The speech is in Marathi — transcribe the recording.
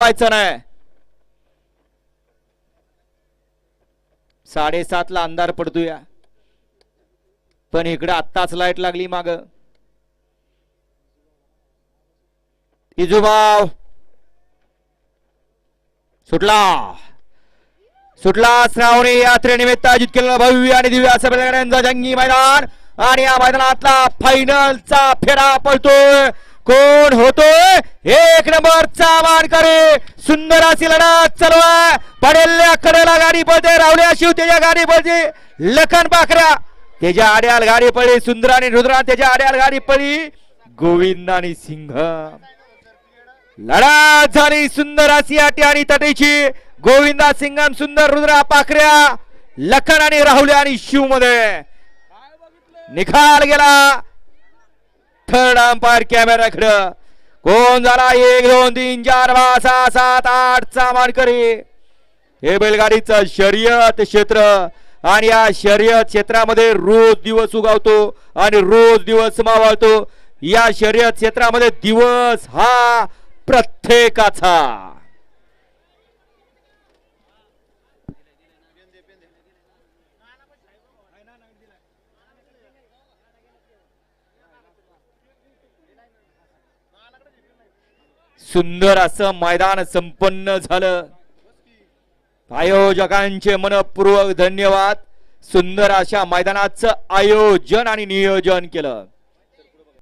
व्हायचं नाही. साडेसात ला अंधार पडतोया. पण इकडे आत्ताच लाइट लागली माग. इजुबाव. सुटला. सुटला श्रावणी यात्रेनिमित्त आयोजित केलेला भव्य आणि दिव्य असं जंगी मैदान. आणि या मैदानातला फायनलचा फेरा पळतोय. कोण होतोय? हे मानकरे सुंदर अशी लढत चालू आहे. पडेल्या कडेला गाडी पळते रावल्या शिव त्याच्या गाडी पळते. लखन पाखऱ्या त्याच्या आड्याल गाडी पळली सुंदर आणि रुद्रा त्याच्या आड्याल गाडी पळली गोविंद आणि सिंह. लढत झाली सुंदर अशी आटी आणि तटीची. गोविंदा सिंगम सुंदर रुद्रा पाखऱ्या लखन आणि राहुल आणि शिवमध्ये निखाल गेला. थर्ड अंपायर कॅमेराकडे कोण झाला एक दोन तीन चार पाच सहा सात आठ चा मानकरी हे बैलगाडीचं शर्यत क्षेत्र आणि या शर्यत क्षेत्रामध्ये रोज दिवस उगावतो आणि रोज दिवस मावळतो. या शर्यत क्षेत्रामध्ये दिवस हा प्रत्येकाचा. सुंदर असं मैदान संपन्न झालं. आयोजकांचे मनपूर्वक धन्यवाद. सुंदर अशा मैदानाचं आयोजन आणि नियोजन केलं.